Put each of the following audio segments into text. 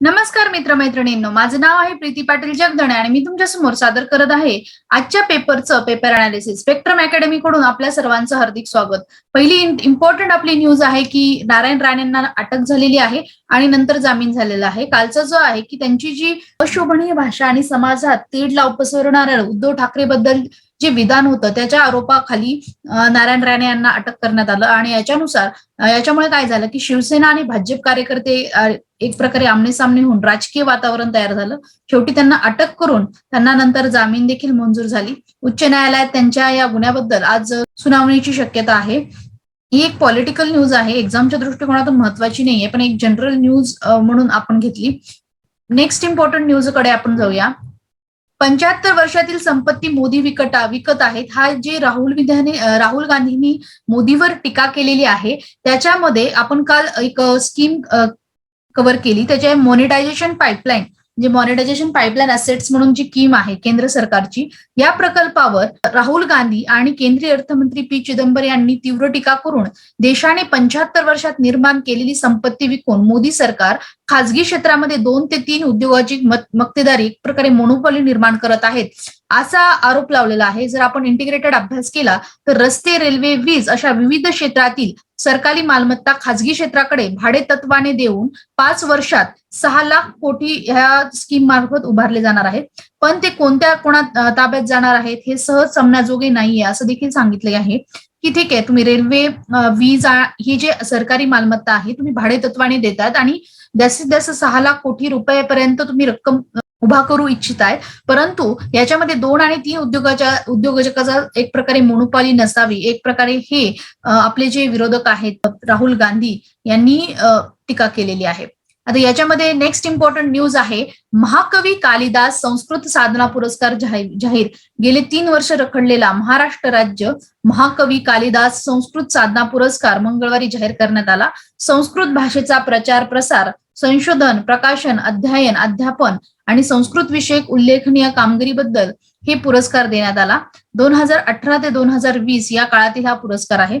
नमस्कार मित्रमैत्रिणींनो माझं नाव आहे प्रीती पाटील जगदणे आणि मी तुमच्यासमोर सादर करत आहे आजच्या पेपरचं पेपर अनालिसिस स्पेक्ट्रम अकॅडमी कडून आपल्या सर्वांचं हार्दिक स्वागत. पहिली इम्पॉर्टंट आपली न्यूज आहे की नारायण राणेंना अटक झालेली आहे आणि नंतर जामीन झालेला आहे. कालचा जो आहे की त्यांची जी अशोभनीय भाषा आणि समाजात तेढ लाव उद्धव ठाकरे बद्दल जे विधान होतं त्याच्या आरोपाखाली नारायण राणे यांना अटक करण्यात आलं. आणि याच्यानुसार याच्यामुळे काय झालं की शिवसेना आणि भाजप कार्यकर्ते एक प्रकारे आमनेसामने होऊन राजकीय वातावरण तयार झालं. शेवटी त्यांना अटक करून त्यांना नंतर जामीन देखील मंजूर झाली. उच्च न्यायालयात त्यांच्या या गुन्ह्याबद्दल आज सुनावणीची शक्यता आहे. ही एक पॉलिटिकल न्यूज आहे. एक्झामच्या दृष्टिकोनातून महत्वाची नाहीये पण एक जनरल न्यूज म्हणून आपण घेतली. नेक्स्ट इम्पॉर्टंट न्यूजकडे आपण जाऊया. पंच्याहत्तर वर्षातील संपत्ती मोदी विकटा विकत आहेत. हा जे राहुल विधाने राहुल गांधींनी मोदीवर टीका केलेली आहे त्याच्यामध्ये आपण काल एक स्कीम कव्हर केली. त्याच्या मॉनिटायझेशन पाईपलाईन जे मॉनिटायझेशन पाईपलाईन असेट्स म्हणून जी स्कीम आहे केंद्र सरकारची या प्रकल्पावर राहुल गांधी आणि केंद्रीय अर्थमंत्री पी चिदंबर यांनी तीव्र टीका करून देशाने पंच्याहत्तर वर्षात निर्माण केलेली संपत्ती विकून मोदी सरकार खाजगी क्षेत्रामध्ये दोन ते तीन उद्योगाची मक्तेदारी एक प्रकारे मोनोपॉली निर्माण करत आहेत असा आरोप लावलेला आहे. जर आपण इंटिग्रेटेड अभ्यास केला तर रस्ते रेल्वे वीज अशा विविध क्षेत्रातील सरकारी मालमत्ता खाजगी क्षेत्राकडे भाडे तत्वाने देऊन पाच वर्षात सहा लाख कोटी ह्या स्कीम मार्फत उभारले जाणार आहेत. पण ते कोणत्या कोणात ताब्यात जाणार आहेत हे सहज समण्याजोगे नाहीये असं देखील सांगितले आहे. की ठीक आहे तुम्ही रेल्वे वीज ही जे सरकारी मालमत्ता आहे तुम्ही भाडे तत्वाने देतात आणि जास्तीत जास्त सहा लाख कोटी रुपयापर्यंत तुम्ही रक्कम उभा करू इच्छिताय. परंतु याच्यामध्ये दोन आणि तीन उद्योगाच्या उद्योजकाचा एक प्रकारे मोनोपाली नसावी. एक प्रकारे हे आपले जे विरोधक आहेत राहुल गांधी यांनी टीका केलेली आहे. आता याच्यामध्ये नेक्स्ट इम्पॉर्टंट न्यूज आहे महाकवी कालिदास संस्कृत साधना पुरस्कार जाहीर गेले तीन वर्ष रखडलेला महाराष्ट्र राज्य महाकवी कालिदास संस्कृत साधना पुरस्कार मंगळवारी जाहीर करण्यात आला. संस्कृत भाषेचा प्रचार प्रसार संशोधन प्रकाशन अध्ययन अध्यापन आणि संस्कृत विषयक उल्लेखनीय कामगिरीबद्दल हे पुरस्कार देण्यात आला. दोन हजार अठरा ते दोन हजार वीस या काळातील हा पुरस्कार आहे.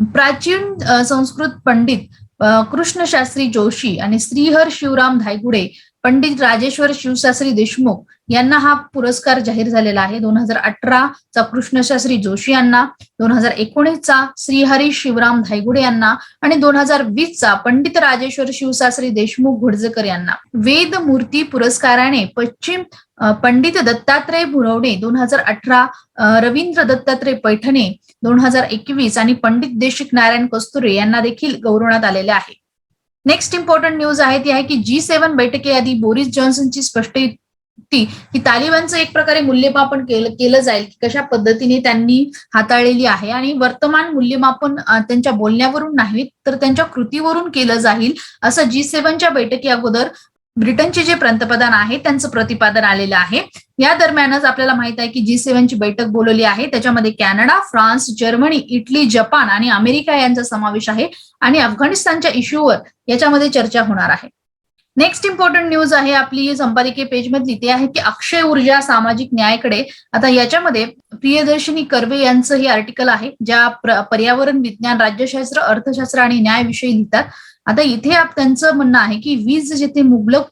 प्राचीन संस्कृत पंडित कृष्णशास्त्री जोशी आणि श्रीहर शिवराम धायगुडे पंडित राजेश्वर शिवशास्त्री देशमुख यांना हा पुरस्कार जाहीर झालेला आहे. दोन हजार अठराचा कृष्णशास्त्री जोशी यांना दोन हजार एकोणीसचा श्रीहरी शिवराम धायगुडे यांना आणि दोन हजार वीसचा पंडित राजेश्वर शिवशास्त्री देशमुख घुडजकर यांना. वेद मूर्ती पुरस्काराने पश्चिम पंडित दत्तात्रय भुरवणे दोन हजार अठरा रवींद्र दत्तात्रय पैठणे दोन हजार एकवीस आणि पंडित देशिक नारायण कस्तुरे यांना देखील गौरवण्यात आलेले आहे. नेक्स्ट इम्पॉर्टंट न्यूज आहे ती आहे की जी सेव्हन बैठकीआधी बोरिस जॉन्सनची ती की तालिबानचं एक प्रकारे मूल्यमापन केलं केलं जाईल की कशा पद्धतीने त्यांनी हाताळलेली आहे. आणि वर्तमान मूल्यमापन त्यांच्या बोलण्यावरून नाही तर त्यांच्या कृतीवरून केलं जाईल असं जी सेव्हनच्या बैठकी अगोदर ब्रिटनचे जे पंतप्रधान आहे त्यांचं प्रतिपादन आलेलं आहे. या दरम्यानच आपल्याला माहीत आहे की जी सेव्हनची बैठक बोलवली आहे. त्याच्यामध्ये Canada France Germany Italy Japan आणि अमेरिका यांचा समावेश आहे. आणि अफगाणिस्तानच्या इश्यूवर याच्यामध्ये चर्चा होणार आहे. नेक्स्ट इम्पॉर्टंट न्यूज आहे आपली संपादकीय पेज मधली. ते आहे की अक्षय ऊर्जा सामाजिक न्यायाकडे. आता याच्यामध्ये प्रियदर्शनी कर्वे यांचं हे आर्टिकल आहे ज्या पर्यावरण विज्ञान राज्यशास्त्र अर्थशास्त्र आणि न्यायविषयी लिहितात. आता इथे त्यांचं म्हणणं आहे की वीज जिथे मुबलक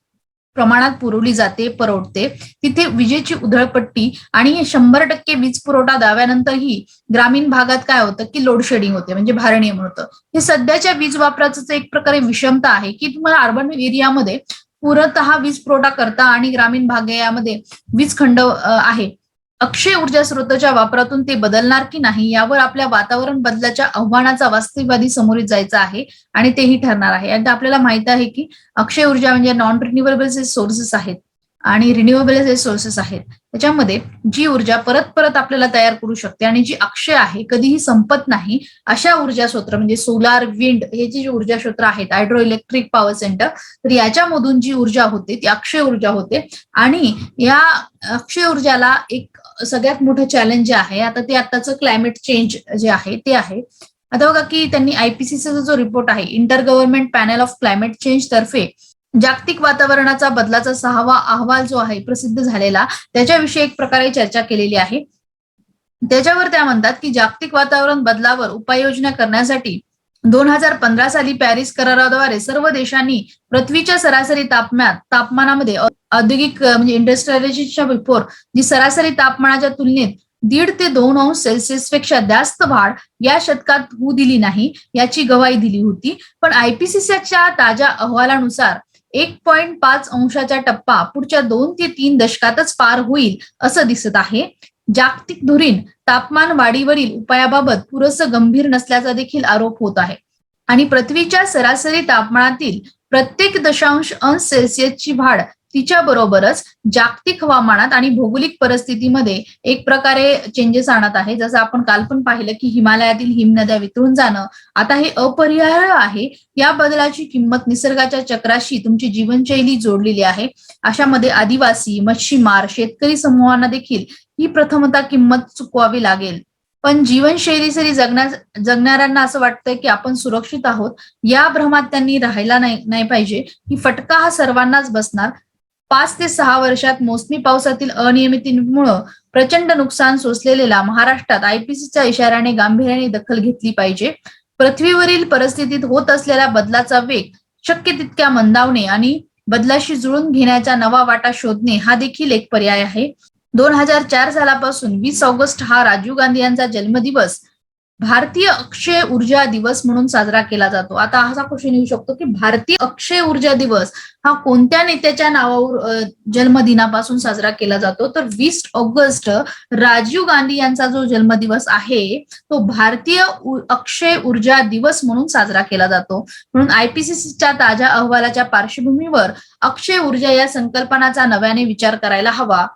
प्रमाणात पुरवली जाते परवडते. तिथे विजेची उधळपट्टी आणि शंभर टक्के वीज पुरवठा दाव्यानंतरही ग्रामीण भागात काय होतं की लोड शेडिंग होते म्हणजे भारनियम होतं. हे सध्याच्या वीज वापराचं एक प्रकारे विषमता आहे की तुम्हाला अर्बन एरियामध्ये पुरतः वीज पुरवठा करता आणि ग्रामीण भाग यामध्ये वीज खंड आहे. अक्षय ऊर्जा स्रोताच्या वापरातून ते बदलणार की नाही यावर आपल्या वातावरण बदलाच्या आव्हानाचा वास्तववादी समोरीत जायचा आहे आणि तेही ठरणार आहे. आणि आपल्याला माहीत आहे की अक्षय ऊर्जा म्हणजे नॉन रिन्युएबल जे सोर्सेस आहेत आणि रिन्युएबल जे सोर्सेस आहेत त्याच्यामध्ये जी ऊर्जा परत परत आपल्याला तयार करू शकते आणि जी अक्षय आहे कधीही संपत नाही अशा ऊर्जा स्रोत म्हणजे सोलार विंड हे जी ऊर्जा स्रोत आहेत हायड्रो इलेक्ट्रिक पॉवर सेंटर तर याच्यामधून जी ऊर्जा होते ती अक्षय ऊर्जा होते आणि या अक्षय ऊर्जाला एक सगळ्यात मोठं चॅलेंज जे आहे आता ते आताचं क्लायमेट चेंज जे आहे ते आहे. आता बघा की त्यांनी आयपीसीसीचा जो रिपोर्ट आहे inter government panel of climate change तर्फे जागतिक वातावरणाचा बदलाचा सहावा अहवाल जो आहे प्रसिद्ध झालेला त्याच्याविषयी एक प्रकारे चर्चा केलेली आहे. त्याच्यावर त्या म्हणतात की जागतिक वातावरण बदलावर उपाययोजना करण्यासाठी दोन हजार पंधरा साली पॅरिस कराराद्वारे सर्व देशांनी पृथ्वीच्या सरासरी तापमान तापमानामध्ये औद्योगिक म्हणजे इंडस्ट्रियलायझेशनच्या बिफोर जी सरासरी तापमानाच्या तुलनेत दीड ते दोन अंश सेल्सिअसपेक्षा जास्त वाढ या शतकात होऊ दिली नाही याची गवाही दिली होती. पण आयपीसीसीच्या ताज्या अहवालानुसार एक पॉइंट पाच अंशाचा टप्पा पुढच्या दोन ते तीन दशकातच पार होईल असं दिसत आहे. जागतिक धुरीण तापमान वाढीवरील उपायाबाबत पुरेसं गंभीर नसल्याचा देखील आरोप होत आहे. आणि पृथ्वीच्या सरासरी तापमानातील प्रत्येक दशांश अंश सेल्सिअसची वाढ तिच्या बरोबरच जागतिक हवामानात आणि भौगोलिक परिस्थितीमध्ये एक प्रकारे चेंजेस आणत आहे. जसं आपण काल पण पाहिलं की हिमालयातील हिमनद्या वितळून जाणं आता हे अपरिहार्य आहे. या बदलाची किंमत निसर्गाच्या चक्राशी तुमची जीवनशैली जोडलेली आहे. अशामध्ये आदिवासी मच्छीमार शेतकरी समूहांना देखील ही प्रथमता किंमत चुकवावी लागेल. पण जीवनशैलीसरी जगण्या जगणाऱ्यांना असं वाटतंय की आपण सुरक्षित आहोत या भ्रमात त्यांनी राहायला नाही नाही पाहिजे. की फटका हा सर्वांनाच बसणार. पाच ते सहा वर्षात मोसमी पावसातील अनियमितीमुळं प्रचंड नुकसान सोसलेल्या महाराष्ट्रात आयपीसीच्या इशाऱ्याने गांभीर्याने दखल घेतली पाहिजे. पृथ्वीवरील परिस्थितीत होत असलेल्या बदलाचा वेग शक्य तितक्या मंदावणे आणि बदलाशी जुळून घेण्याचा नवा वाटा शोधणे हा देखील एक पर्याय आहे. दोन हजार चार सालापासून वीस ऑगस्ट हा राजीव गांधी यांचा जन्मदिवस भारतीय अक्षय ऊर्जा दिवस म्हणून साजरा केला जातो. आता असा क्वेश्चन येऊ शकतो की भारतीय अक्षय ऊर्जा दिवस हा कोणत्या नेत्याच्या नावावर जन्मदिनापासून साजरा केला जातो? तर वीस ऑगस्ट राजीव गांधी यांचा जो जन्मदिवस आहे तो भारतीय अक्षय ऊर्जा दिवस म्हणून साजरा केला जातो. म्हणून आयपीसीसीच्या ताज्या अहवालाच्या पार्श्वभूमीवर अक्षय ऊर्जा या संकल्पनाचा नव्याने विचार करायला हवा.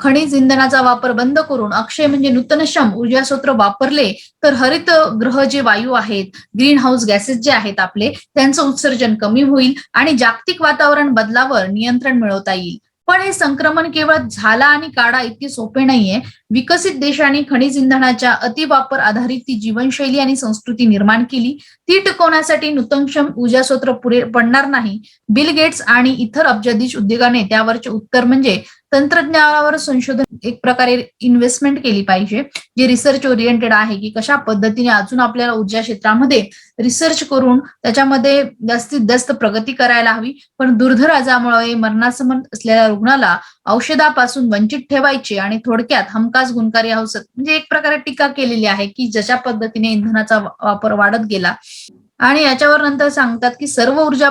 खनिज इंधनाचा वापर बंद करून अक्षय म्हणजे नूतनक्षम ऊर्जा स्रोत वापरले तर हरित ग्रह जे वायू आहेत ग्रीन हाऊस गॅसेस जे आहेत आपले त्यांचं उत्सर्जन कमी होईल आणि जागतिक वातावरण बदलावर नियंत्रण मिळवता येईल. पण हे संक्रमण केवळ झाला आणि काढा इतके सोपे नाहीये. विकसित देशांनी खनिज इंधनाच्या अतिवापर आधारित ती जीवनशैली आणि संस्कृती निर्माण केली. ती टिकवण्यासाठी नूतनक्षम ऊर्जा स्रोत पुरे पडणार नाही. बिल गेट्स आणि इतर अब्जाधीश उद्योगाने त्यावरचे उत्तर म्हणजे तंत्रज्ञानावर संशोधन एक प्रकारे इन्व्हेस्टमेंट केली पाहिजे. जे रिसर्च ओरिएंटेड आहे की कशा पद्धतीने अजून आपल्याला ऊर्जा क्षेत्रामध्ये रिसर्च करून त्याच्यामध्ये जास्तीत जास्त प्रगती करायला हवी. पण दुर्धर आजामुळे मरणासमन असलेल्या रुग्णाला औषधापासून वंचित ठेवायचे आणि थोडक्यात हमखास गुणकारी औषध म्हणजे एक प्रकारे टीका केलेली आहे की जशा पद्धतीने इंधनाचा वापर वाढत गेला आणि याच्यावर नंतर सांगतात की सर्व ऊर्जा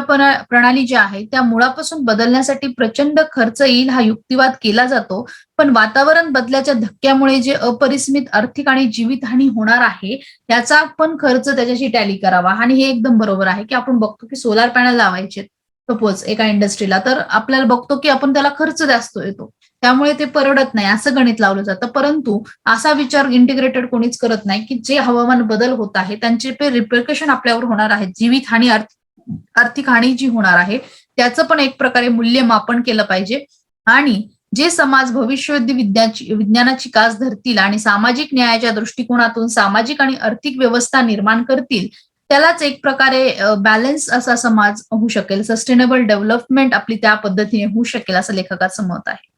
प्रणाली ज्या आहे त्या मुळापासून बदलण्यासाठी प्रचंड खर्च येईल हा युक्तिवाद केला जातो. पण वातावरण बदलाच्या धक्क्यामुळे जे अपरिस्मित आर्थिक आणि जीवितहानी होणार आहे त्याचा पण खर्च त्याच्याशी टॅली करावा. आणि हे एकदम बरोबर आहे की आपण बघतो की सोलार पॅनल लावायचे सपोज एका इंडस्ट्रीला तर आपल्याला बघतो की आपण त्याला खर्च जास्त येतो. त्यामुळे ते परवडत नाही असं गणित लावलं जातं. परंतु असा विचार इंटिग्रेटेड कोणीच करत नाही की जे हवामान बदल होत आहे त्यांचे रिप्रिकशन आपल्यावर होणार आहे जीवित हानी आर्थिक हानी जी होणार आहे त्याचं पण एक प्रकारे मूल्यमापन केलं पाहिजे. आणि जे समाज भविष्य विज्ञाची विज्ञानाची कास धरतील आणि सामाजिक न्यायाच्या दृष्टिकोनातून सामाजिक आणि आर्थिक व्यवस्था निर्माण करतील त्यालाच एक प्रकारे बॅलन्स असा समाज होऊ शकेल. सस्टेनेबल डेव्हलपमेंट आपली त्या पद्धतीने होऊ शकेल असं लेखकाचं मत आहे.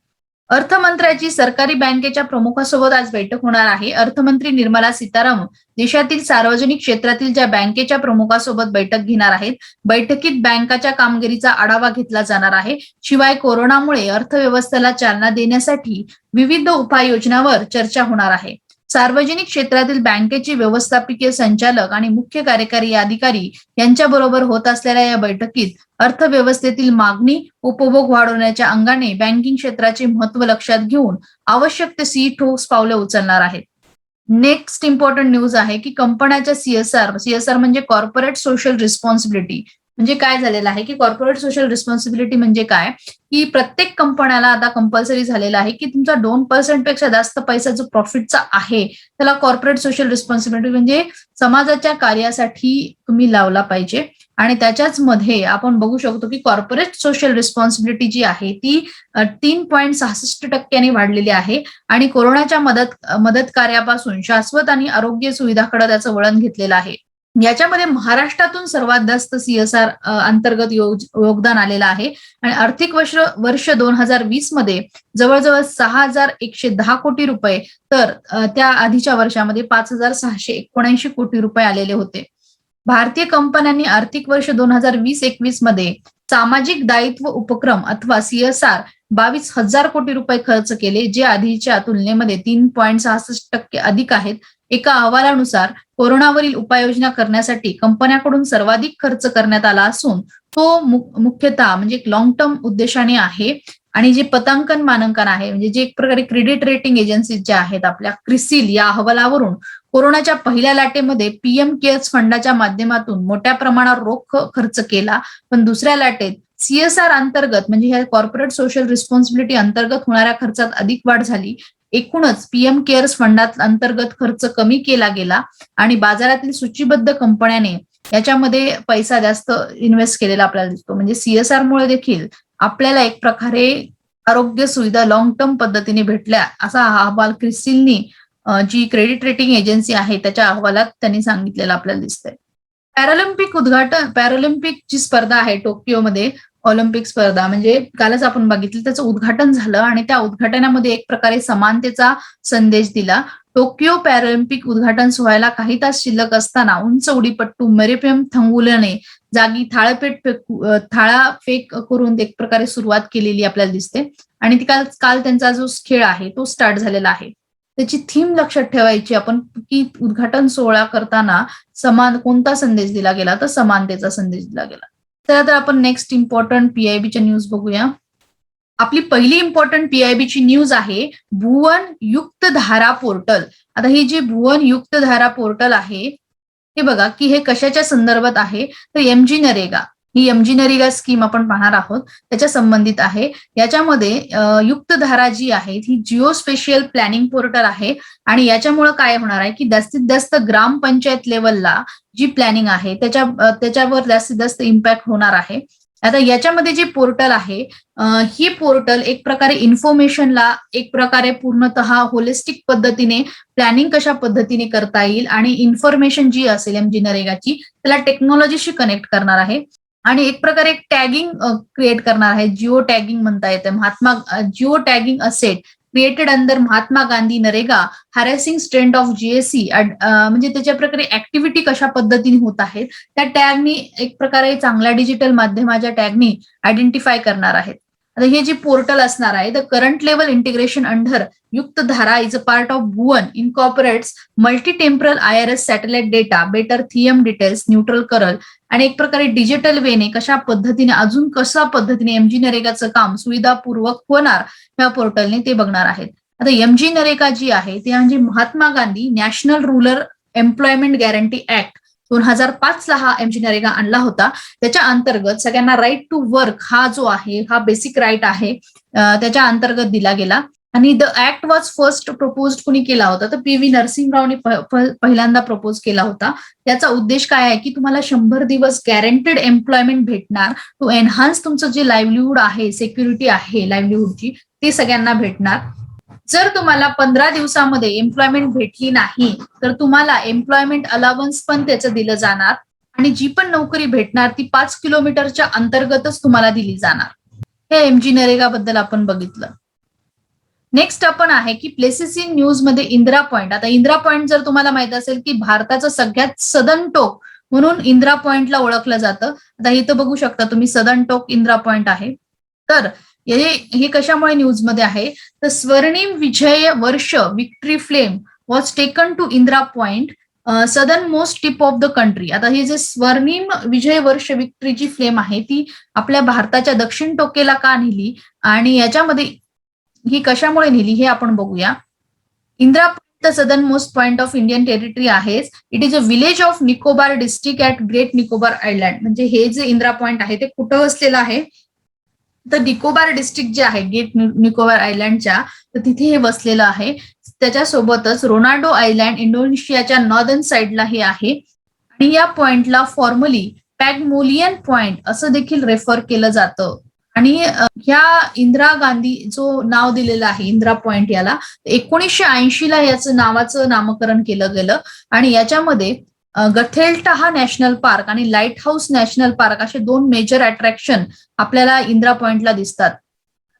अर्थमंत्र्याची सरकारी बँकेच्या प्रमुखासोबत आज बैठक होणार आहे. अर्थमंत्री निर्मला सीतारामन देशातील सार्वजनिक क्षेत्रातील ज्या बँकेच्या प्रमुखासोबत बैठक घेणार आहेत बैठकीत बँकाच्या कामगिरीचा आढावा घेतला जाणार आहे. शिवाय कोरोनामुळे अर्थव्यवस्थेला चालना देण्यासाठी विविध उपाययोजनावर चर्चा होणार आहे. सार्वजनिक क्षेत्रातील बँकेचे व्यवस्थापकीय संचालक आणि मुख्य कार्यकारी अधिकारी यांच्याबरोबर होत असलेल्या या बैठकीत अर्थव्यवस्थेतील मागणी उपभोग वाढवण्याच्या अंगाने बँकिंग क्षेत्राचे महत्त्व लक्षात घेऊन आवश्यक ते सी ठोस पावले उचलणार आहेत. नेक्स्ट इम्पॉर्टंट न्यूज आहे की कंपन्याच्या सीएसआर सीएसआर म्हणजे कॉर्पोरेट सोशल रिस्पॉन्सिबिलिटी म्हणजे काय झालेलं आहे की कॉर्पोरेट सोशल रिस्पॉन्सिबिलिटी म्हणजे काय? की प्रत्येक कंपन्याला आता कंपल्सरी झालेला आहे की तुमचा दोन पर्सेंटपेक्षा जास्त पैसा जो प्रॉफिटचा आहे त्याला कॉर्पोरेट सोशल रिस्पॉन्सिबिलिटी म्हणजे समाजाच्या कार्यासाठी तुम्ही लावला पाहिजे. आणि त्याच्याच मध्ये आपण बघू शकतो की कॉर्पोरेट सोशल रिस्पॉन्सिबिलिटी जी आहे ती तीन पॉईंट सहासष्ट टक्क्यांनी वाढलेली आहे. आणि कोरोनाच्या मदत मदत कार्यापासून शाश्वत आणि आरोग्य सुविधाकडे त्याचं वळण घेतलेलं आहे. याच्यामध्ये महाराष्ट्रातून सर्वात जास्त सीएसआर अंतर्गत योगदान आलेलं आहे. आणि आर्थिक वर्ष वर्ष दोन हजार वीसमध्ये जवळजवळ सहा हजार एकशे दहा कोटी रुपये तर त्या आधीच्या वर्षामध्ये पाच हजार सहाशे एकोणऐंशी कोटी रुपये आलेले होते. भारतीय कंपन्यांनी आर्थिक वर्ष दोन हजार वीस एकवीसमध्ये सामाजिक दायित्व उपक्रम अथवा सीएसआर बावीस हजार कोटी रुपये खर्च केले जे आधीच्या तुलनेमध्ये तीन पॉईंट सहासष्ट टक्के अधिक आहेत. एका अहवालानुसार कोरोनावरील उपाययोजना करण्यासाठी कंपन्याकडून सर्वाधिक खर्च करण्यात आला असून तो मुख्यतः म्हणजे एक लॉंग टर्म उद्देशाने आहे. आणि जे पतांकन मानांकन आहे म्हणजे जे एक प्रकारे क्रेडिट रेटिंग एजन्सीज ज्या आहेत आपल्या क्रिसिल या अहवालावरून कोरोनाच्या पहिल्या लाटेमध्ये पीएम केअर्स फंडाच्या माध्यमातून मोठ्या प्रमाणावर रोख खर्च केला. पण दुसऱ्या लाटेत सीएसआर अंतर्गत म्हणजे ह्या कॉर्पोरेट सोशल रिस्पॉन्सिबिलिटी अंतर्गत होणाऱ्या खर्चात अधिक वाढ झाली. एकूणच पीएम केअर्स फंडात अंतर्गत खर्च कमी केला गेला आणि बाजारातील सूचीबद्ध कंपन्याने याच्यामध्ये पैसा जास्त इन्व्हेस्ट केलेला आपल्याला दिसतो. म्हणजे सीएसआर मुळे देखील आपल्याला एक प्रकारे आरोग्य सुविधा लॉंग टर्म पद्धतीने भेटल्या असा हा अहवाल क्रिस्टिलनी जी क्रेडिट रेटिंग एजन्सी आहे त्याच्या अहवालात त्यांनी सांगितलेलं आपल्याला दिसतंय. पॅरालिम्पिक उद्घाटन पॅरालिम्पिक जी स्पर्धा आहे टोकियोमध्ये ऑलिम्पिक स्पर्धा म्हणजे कालच आपण बघितलं त्याचं उद्घाटन झालं आणि त्या उद्घाटनामध्ये एक प्रकारे समानतेचा संदेश दिला. टोकियो पॅरालिम्पिक उद्घाटन सोहळ्याला काही तास शिल्लक असताना उंच उडीपट्टू मेरेपेम थंगुलने जागी थाळपेट थाळा फेक करून एक प्रकारे सुरुवात केलेली आपल्याला दिसते. आणि ती काल काल त्यांचा जो खेळ आहे तो स्टार्ट झालेला आहे. त्याची थीम लक्षात ठेवायची आपण की उद्घाटन सोहळा करताना समान कोणता संदेश दिला गेला तर समानतेचा संदेश दिला गेला. तर आपण नेक्स्ट इम्पॉर्टंट पीआयबीच्या न्यूज बघूया. आपली पहिली इम्पॉर्टंट पीआयबीची न्यूज आहे भुवन युक्त धारा पोर्टल आता ही जी भुवन युक्त धारा पोर्टल आहे हे बघा की हे कशाच्या संदर्भात आहे? तर एम जी नरेगा. ही एमजी स्कीम आपण पाहणार आहोत. त्याच्या संबंधित आहे. याच्यामध्ये युक्त धारा जी आहे ही जिओ स्पेशियल प्लॅनिंग पोर्टल आहे. आणि याच्यामुळे काय होणार आहे की जास्तीत जास्त ग्रामपंचायत लेवलला जी प्लॅनिंग आहे त्याच्या त्याच्यावर जास्तीत जास्त इम्पॅक्ट होणार आहे. आता याच्यामध्ये जे पोर्टल आहे ही पोर्टल एक प्रकारे इन्फॉर्मेशनला एक प्रकारे पूर्णतः होलिस्टिक पद्धतीने प्लॅनिंग कशा पद्धतीने करता येईल आणि इन्फॉर्मेशन जी असेल एम जी नरेगाची त्याला टेक्नॉलॉजीशी कनेक्ट करणार आहे. आणि एक प्रकारे एक टॅगिंग क्रिएट करणार आहे. जिओ टॅगिंग म्हणता येतं Mahatma geo tagging asset created under Mahatma Gandhi NREGA harnessing strength of GSC म्हणजे त्याच्या प्रकारे ऍक्टिव्हिटी कशा पद्धतीने होत आहेत त्या टॅगनी एक प्रकारे चांगल्या डिजिटल माध्यमाच्या टॅगनी आयडेंटिफाय करणार आहेत. आता हे जे पोर्टल असणार आहे the current level integration under Yukt Dhara is a part of Bhuvan incorporates multi temporal I R S satellite data better theme details neutral करल आणि एक प्रकारे डिजिटल वेने कशा पद्धतीने अजून कशा पद्धतीने एमजी नरेगाचं काम सुविधापूर्वक होणार या पोर्टलने ते बघणार आहेत. आता एमजी नरेगा जी आहे ते म्हणजे Mahatma Gandhi national rural employment guarantee act दोन हजार पाच ला हा एमजी नरेगा आणला होता. त्याच्या अंतर्गत सगळ्यांना राईट टू वर्क हा जो आहे हा बेसिक राईट आहे त्याच्या अंतर्गत दिला गेला. आणि the act was first propose कुणी केला होता? तर पी व्ही नरसिंहरावने पहिल्यांदा प्रपोज केला होता. त्याचा उद्देश काय आहे की तुम्हाला शंभर दिवस गॅरंटेड एम्प्लॉयमेंट भेटणार. टू एनहान्स तुमचं जे लाईव्हलीहूड आहे सेक्युरिटी आहे लाईव्हलीहूडची ते सगळ्यांना भेटणार. जर तुम्हाला पंधरा दिवसामध्ये एम्प्लॉयमेंट भेटली नाही तर तुम्हाला एम्प्लॉयमेंट अलावन्स पण त्याचं दिलं जाणार आणि जी पण नोकरी भेटणार ती पाच किलोमीटरच्या अंतर्गतच तुम्हाला दिली जाणार. हे एमजी नरेगा बद्दल आपण बघितलं. नेक्स्ट आपण आहे की प्लेसेस इन न्यूजमध्ये इंदिरा पॉइंट. आता इंदिरा पॉइंट जर तुम्हाला माहीत असेल की भारताचं सगळ्यात सदन टोक म्हणून इंदिरा पॉइंटला ओळखलं जातं. आता इथं बघू शकता तुम्ही सदन टोक इंदिरा पॉइंट आहे. तर हे कशामुळे न्यूजमध्ये आहे? तर Swarnim Vijay Varsh victory flame was taken to Indira point southern most tip of the country आता हे जे स्वर्णिम विजय वर्ष विक्ट्रीची फ्लेम आहे ती आपल्या भारताच्या दक्षिण टोकेला का नेली? आणि याच्यामध्ये ही कशामुळे नेली हे आपण बघूया. Indira the southern most point of Indian territory आहे. It is a village of Nicobar district at great Nicobar island म्हणजे हे जे इंदिरा पॉइंट आहे ते कुठं वसलेलं आहे? तर निकोबार डिस्ट्रिक्ट जे आहे गेट निकोबार आयलँडच्या तर तिथे हे वसलेलं आहे. त्याच्यासोबतच रोनाल्डो आयलँड इंडोनेशियाच्या नॉर्दर्न साइडला हे आहे. आणि या पॉइंटला फॉर्मली पॅगमोलियन पॉइंट असं देखील रेफर केलं जातं. आणि ह्या इंदिरा गांधी जो नाव दिलेलं आहे इंदिरा पॉइंट याला एकोणीसशे ऐंशी ला याचं नावाचं नामकरण केलं गेलं. आणि याच्यामध्ये गथेलटहा हा नॅशनल पार्क आणि लाइट हाऊस नॅशनल पार्क असे दोन मेजर अट्रॅक्शन आपल्याला इंदिरा पॉइंटला दिसतात.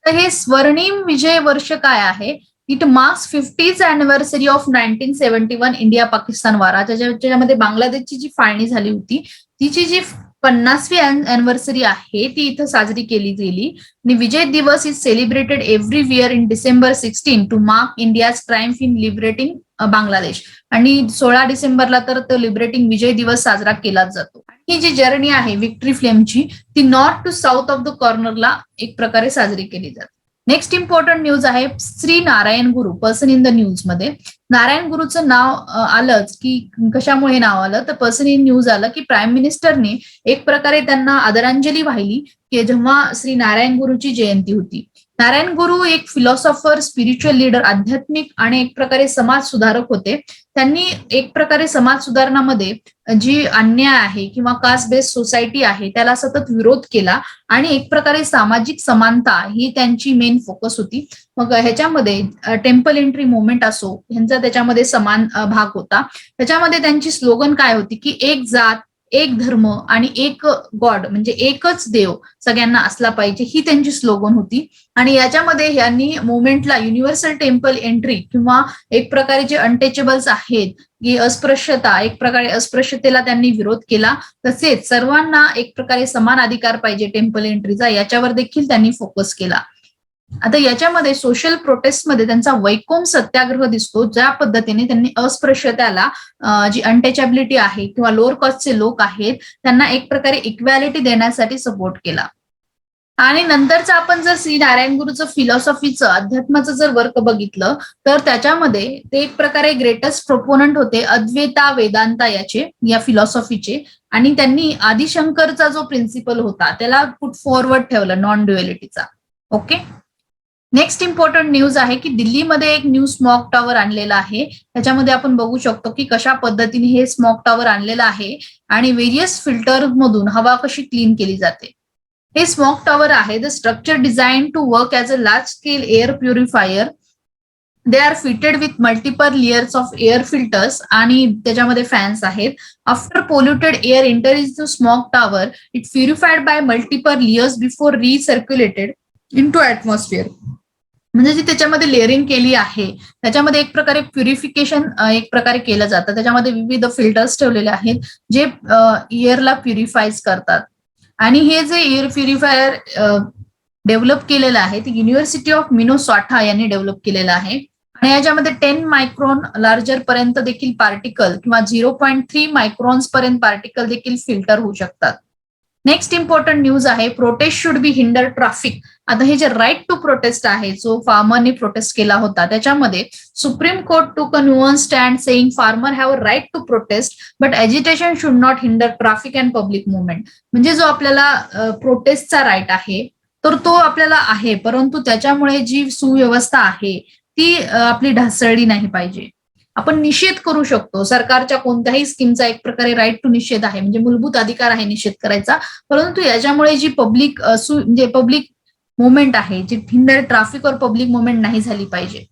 तर हे स्वर्णिम विजय वर्ष काय आहे? It marks fifties anniversary of nineteen seventy one India Pakistan वारा. ज्याच्या ज्याच्यामध्ये बांगलादेशची जी फाळणी झाली होती तिची जी पन्नासवी अॅनिव्हर्सरी आहे ती इथं साजरी केली गेली. आणि Vijay Diwas is celebrated every year in December sixteen to mark India's triumph in liberating Bangladesh. आणि सोळा डिसेंबरला तर तो लिबरेटिंग विजय दिवस साजरा केलाच जातो. ही जी जर्नी आहे विक्ट्री फ्लेमची ती north to south of the कॉर्नरला एक प्रकारे साजरी केली जाते. नेक्स्ट इम्पॉर्टंट न्यूज आहे श्री नारायण गुरु पर्सन इन द न्यूजमध्ये. नारायण गुरुचं नाव आलंच की कशामुळे नाव आलं? तर पर्सन इन न्यूज आलं की प्राईम मिनिस्टरने एक प्रकारे त्यांना आदरांजली वाहिली की जेव्हा श्री नारायण गुरुची जयंती होती. नारायण गुरु एक फिलॉसॉफर स्पिरिच्युअल लीडर आध्यात्मिक आणि एक प्रकारे समाज सुधारक होते. त्यांनी एक प्रकारे समाज सुधारणामध्ये जी अन्याय आहे किंवा कास्ट बेस्ड सोसायटी आहे त्याला सतत विरोध केला आणि एक प्रकारे सामाजिक समानता ही त्यांची मेन फोकस होती. मग ह्याच्यामध्ये टेम्पल एंट्री मुवमेंट असो ह्यांचा त्याच्यामध्ये समान भाग होता. त्याच्यामध्ये त्यांची स्लोगन काय होती की एक जात एक धर्म आणि एक गॉड म्हणजे एकच देव सगळ्यांना असला पाहिजे ही त्यांची स्लोगन होती. आणि याच्यामध्ये यांनी मुवमेंटला युनिव्हर्सल टेम्पल एंट्री किंवा एक प्रकारे जे अनटचेबल्स आहेत की अस्पृश्यता एक प्रकारे अस्पृश्यतेला त्यांनी विरोध केला तसेच सर्वांना एक प्रकारे समान अधिकार पाहिजे टेम्पल एंट्रीचा याच्यावर देखील त्यांनी फोकस केला. आता याच्यामध्ये सोशल प्रोटेस्टमध्ये त्यांचा वैकोम सत्याग्रह दिसतो ज्या पद्धतीने त्यांनी अस्पृश्यतेला जी अनटचॅबिलिटी आहे किंवा लोअर कास्टचे लोक आहेत त्यांना एक प्रकारे इक्वॅलिटी देण्यासाठी सपोर्ट केला. आणि नंतरचं आपण जर श्री नारायण गुरुचं फिलॉसॉफीचं अध्यात्माचं जर वर्क बघितलं तर त्याच्यामध्ये ते एक प्रकारे ग्रेटेस्ट प्रोपोनंट होते अद्वैता वेदांता याचे या फिलॉसॉफीचे आणि त्यांनी आदिशंकरचा जो प्रिन्सिपल होता त्याला पुट फॉरवर्ड ठेवलं नॉन ड्युएलिटीचा ओके नेक्स्ट इम्पॉर्टंट न्यूज आहे की दिल्लीमध्ये एक न्यू स्मॉक टॉवर आणलेला आहे. त्याच्यामध्ये आपण बघू शकतो की कशा पद्धतीने हे स्मॉक टॉवर आणलेलं आहे आणि वेरियस फिल्टर मधून हवा कशी क्लीन केली जाते. हे स्मॉक टॉवर आहे. The structure design to work as a large scale air purifier they are fitted with multiple layers of air filters आणि त्याच्यामध्ये फॅन्स आहेत. After polluted air enter is the smog tower it purified by multiple layers before recirculated into atmosphere म्हणजे जी त्याच्यामध्ये layering केली आहे त्याच्यामध्ये एक प्रकारे प्युरिफिकेशन एक प्रकारे केलं जातं. त्याच्यामध्ये विविध फिल्टर्स ठेवलेले आहेत जे एअरला प्युरिफाईज करतात. आणि हे जे एअर प्युरिफायर डेव्हलप केलेलं आहे ते युनिव्हर्सिटी ऑफ मिनोसॉठा यांनी डेव्हलप केलेलं आहे. आणि याच्यामध्ये टेन मायक्रॉन लार्जर पर्यंत देखील पार्टिकल किंवा झिरो पॉईंट थ्री मायक्रॉन्स पर्यंत पार्टिकल देखील फिल्टर होऊ शकतात. नेक्स्ट इम्पॉर्टंट न्यूज आहे protest should be hinder traffic आता हे जे राईट टू प्रोटेस्ट आहे जो फार्मरने प्रोटेस्ट केला होता त्याच्यामध्ये supreme court to a न्यूअन stand saying farmer have a right to protest but agitation should not hinder traffic and public movement म्हणजे जो आपल्याला प्रोटेस्टचा राईट आहे तर तो आपल्याला आहे परंतु त्याच्यामुळे जी सुव्यवस्था आहे ती आपली ढासळली नाही पाहिजे. आपण निषेध करू शकतो. सरकारच्या कोणत्याही स्कीमचा एक प्रकारे राईट टू निषेध आहे. म्हणजे मूलभूत अधिकार आहे निषेध करायचा. परंतु याच्यामुळे जी पब्लिक म्हणजे पब्लिक मुवमेंट आहे जी हिंडर ट्रॅफिक और पब्लिक मुवमेंट नाही झाली पाहिजे.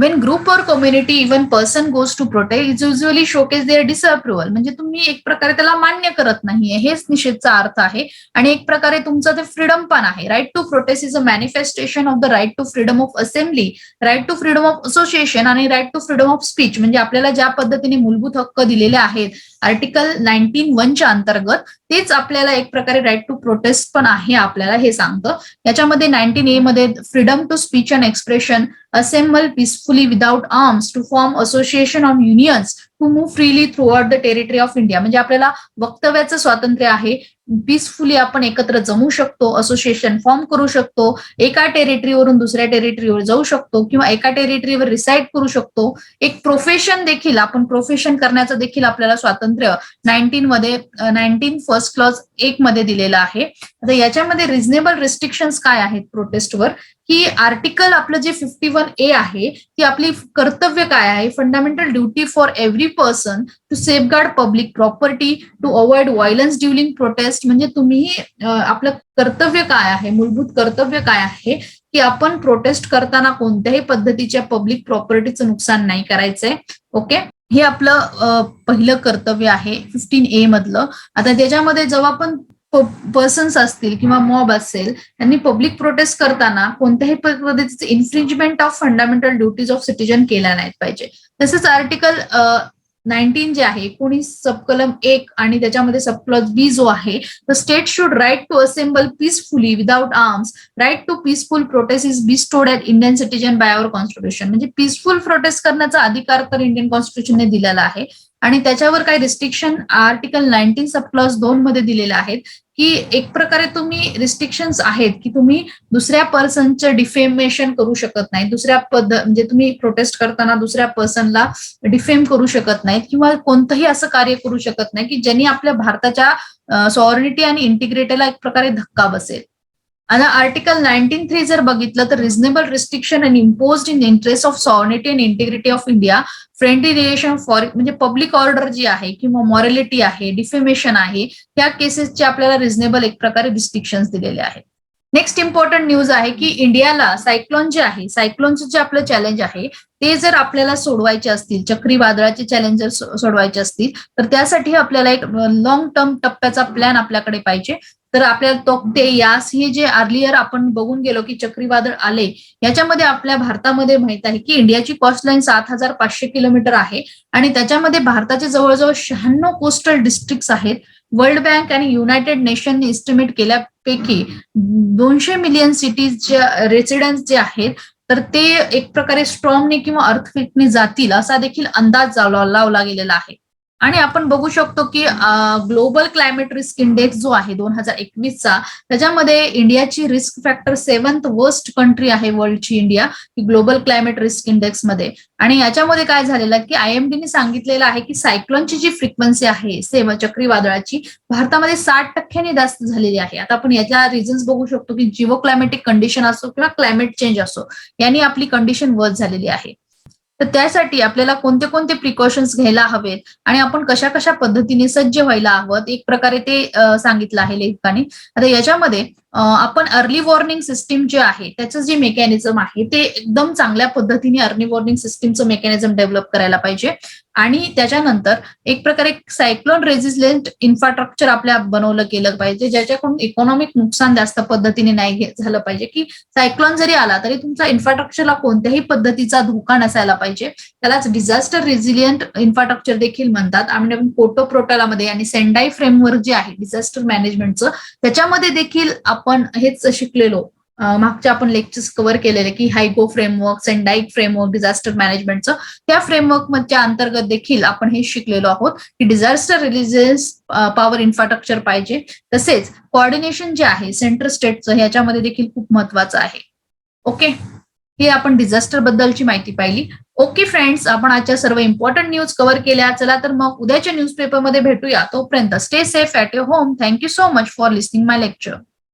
वेन ग्रुप और community even person goes to protect is usually showcase their disapproval म्हणजे तुम्ही एक प्रकारे त्याला मान्य करत नाहीये हेच निषेधचा अर्थ आहे. आणि एक प्रकारे तुमचं ते फ्रीडम पण आहे. Right to protest is a manifestation of the right to freedom of assembly right to freedom of association आणि right to freedom of speech म्हणजे आपल्याला ज्या पद्धतीने मूलभूत हक्क दिलेले आहेत आर्टिकल नाईन्टीन वनच्या अंतर्गत तेच आपल्याला एक प्रकारे राईट टू प्रोटेस्ट पण आहे आपल्याला हे सांगतं. याच्यामध्ये नाईन्टीन ए मध्ये freedom to speech and expression assemble peacefully without arms to form association of unions to move freely throughout the territory of India म्हणजे आपल्याला वक्तव्याचं स्वातंत्र्य आहे. पीसफुली आपण एकत्र जमू शकतो असोसिएशन फॉर्म करू शकतो एका टेरिटरीवरून दुसऱ्या टेरिटरीवर जाऊ शकतो किंवा एका टेरिटरीवर रिसाईड करू शकतो. एक प्रोफेशन देखील आपण प्रोफेशन करण्याचं देखील आपल्याला स्वातंत्र्य नाईन्टीन मध्ये नाईन्टीन फर्स्ट क्लॉज एक मध्ये दिलेलं आहे. आता याच्यामध्ये रिझनेबल रिस्ट्रिक्शन्स काय आहेत प्रोटेस्टवर की आर्टिकल आपलं जे फिफ्टी वन ए आहे ती आपली कर्तव्य काय आहे? Fundamental duty for every person to safeguard public property to avoid violence during protest म्हणजे तुम्ही आपलं कर्तव्य काय आहे? मूलभूत कर्तव्य काय आहे? की आपण प्रोटेस्ट करताना कोणत्याही पद्धतीच्या पब्लिक प्रॉपर्टीचं नुकसान नाही करायचंय. ओके हे आपलं पहिलं कर्तव्य आहे फिफ्टीन ए मधलं. आता त्याच्यामध्ये जेव्हा आपण पर्सन्स असतील किंवा मॉब असेल त्यांनी पब्लिक प्रोटेस्ट करताना कोणत्याही पद्धतीचे infringement of fundamental duties of citizen केल्या नाहीत पाहिजे. तसेच आर्टिकल नाईन्टीन जे आहे एकोणीस सबकलम एक आणि त्याच्यामध्ये सबक्लॉज बी जो आहे the state should right to assemble peacefully without arms right to peaceful protest is be stored at Indian citizen by our constitution म्हणजे पीसफुल प्रोटेस्ट करण्याचा अधिकार तर इंडियन कॉन्स्टिट्यूशनने दिलेला आहे. आणि त्याच्यावर काही रिस्ट्रिक्शन आर्टिकल नाईन्टीन सबक्लॉज दोन मध्ये दिलेले आहेत. की एक प्रकारे तुम्ही रिस्ट्रिक्शन्स आहेत की तुम्ही दुसऱ्या पर्सनचं डिफेमेशन करू शकत नाही दुसऱ्या पद म्हणजे तुम्ही प्रोटेस्ट करताना दुसऱ्या पर्सनला डिफेम करू शकत नाहीत किंवा कोणतंही असं कार्य करू शकत नाही की ज्यांनी आपल्या भारताच्या सॉरिटी आणि इंटिग्रिटीला एक प्रकारे धक्का बसेल. आणि आर्टिकल नाईन्टीन थ्री जर बघितलं तर reasonable restriction and impose in interest of sovereignty and integrity of India friendly relation for म्हणजे पब्लिक ऑर्डर जी आहे किंवा मॉरॅलिटी आहे डिफेमेशन आहे त्या केसेसचे आपल्याला रिझनेबल एक प्रकारे रिस्ट्रिक्शन दिलेले आहेत. नेक्स्ट इम्पॉर्टंट न्यूज आहे की इंडियाला सायक्लोन जे आहे सायक्लोनचं जे आपलं चॅलेंज आहे ते जर आपल्याला सोडवायचे असतील चक्रीवादळाचे चॅलेंज जर सोडवायचे असतील तर त्यासाठी आपल्याला एक लॉंग टर्म टप्प्याचा प्लॅन आपल्याकडे पाहिजे. तर आपल्याला तोक्ते यास हे जे अर्लियर आपण बघून गेलो की चक्रीवादळ आले याच्यामध्ये आपल्या भारतामध्ये माहीत आहे की इंडियाची कॉस्ट लाईन सात हजार पाचशे किलोमीटर आहे आणि त्याच्यामध्ये भारताचे जवळजवळ शहाण्णव कोस्टल डिस्ट्रिक्ट आहेत. वर्ल्ड बँक आणि युनायटेड नेशनने इस्टिमेट केल्यापैकी दोनशे मिलियन सिटीज जे रेसिडेंट्स जे आहेत तर ते एक प्रकारे स्ट्रॉंगने किंवा अर्थक्विकने जातील असा देखील अंदाज लावला गेलेला आहे. आणि आपण बघू शकतो की ग्लोबल क्लायमेट रिस्क इंडेक्स जो आहे दोन हजार एकवीसचा त्याच्यामध्ये इंडियाची risk factor seventh worst country आहे वर्ल्डची इंडिया की ग्लोबल क्लायमेट रिस्क इंडेक्समध्ये. आणि याच्यामध्ये काय झालेलं आहे की आयएमडीने सांगितलेलं आहे की सायक्लोनची जी फ्रिक्वेन्सी आहे सेवा चक्रीवादळाची भारतामध्ये साठ टक्क्यांनी जास्त झालेली आहे. आता आपण याच्या रिझन्स बघू शकतो की जिओ क्लायमेटिक कंडिशन असो किंवा क्लायमेट चेंज असो यांनी आपली कंडिशन वर्स झालेली आहे. तर त्यासाठी आपल्याला कोणते कोणते प्रिकॉशन्स घ्यायला हवेत? आणि आपण कशा कशा पद्धतीने सज्ज व्हायला हवं? एक प्रकारे ते सांगितलं आहे लेखकाने. आता याच्यामध्ये आपण अर्ली वॉर्निंग सिस्टीम जे आहे त्याचं जे मेकॅनिझम आहे ते एकदम चांगल्या पद्धतीने अर्ली वॉर्निंग सिस्टीमचं मेकॅनिझम डेव्हलप करायला पाहिजे. आणि त्याच्यानंतर एक प्रकारे सायक्लोन रेझिस्टंट इन्फ्रास्ट्रक्चर आपल्या बनवलं गेलं पाहिजे ज्याच्याकडून इकॉनॉमिक नुकसान जास्त पद्धतीने नाही झालं पाहिजे. की सायक्लोन जरी आला तरी तुमचा इन्फ्रास्ट्रक्चरला कोणत्याही पद्धतीचा धोका नसायला पाहिजे. त्यालाच डिझास्टर रेझिलियंट इन्फ्रास्ट्रक्चर देखील म्हणतात. आणि आपण प्रोटोलामध्ये आणि सेंडाई फ्रेमवर्क जे आहे डिझास्टर मॅनेजमेंटचं त्याच्यामध्ये देखील आपण हेच शिकलेलो. मागच्या आपण लेक्चर्स कव्हर केलेले की हायगो फ्रेमवर्क सेंडाईक फ्रेमवर्क डिझास्टर मॅनेजमेंटचं त्या फ्रेमवर्कच्या अंतर्गत देखील आपण हे शिकलेलो आहोत की डिझास्टर रिलिजन्स पॉवर इन्फ्रास्ट्रक्चर पाहिजे. तसेच कोऑर्डिनेशन जे आहे सेंट्रल स्टेटचं ह्याच्यामध्ये देखील खूप महत्वाचं आहे. ओके? हे आपण डिझास्टर बद्दलची माहिती पाहिली. ओके फ्रेंड्स आपण आजच्या सर्व इम्पॉर्टंट न्यूज कव्हर केल्या. चला तर मग उद्याच्या न्यूजपेपरमध्ये भेटूया. तोपर्यंत stay safe at your home thank you so much for listening my lecture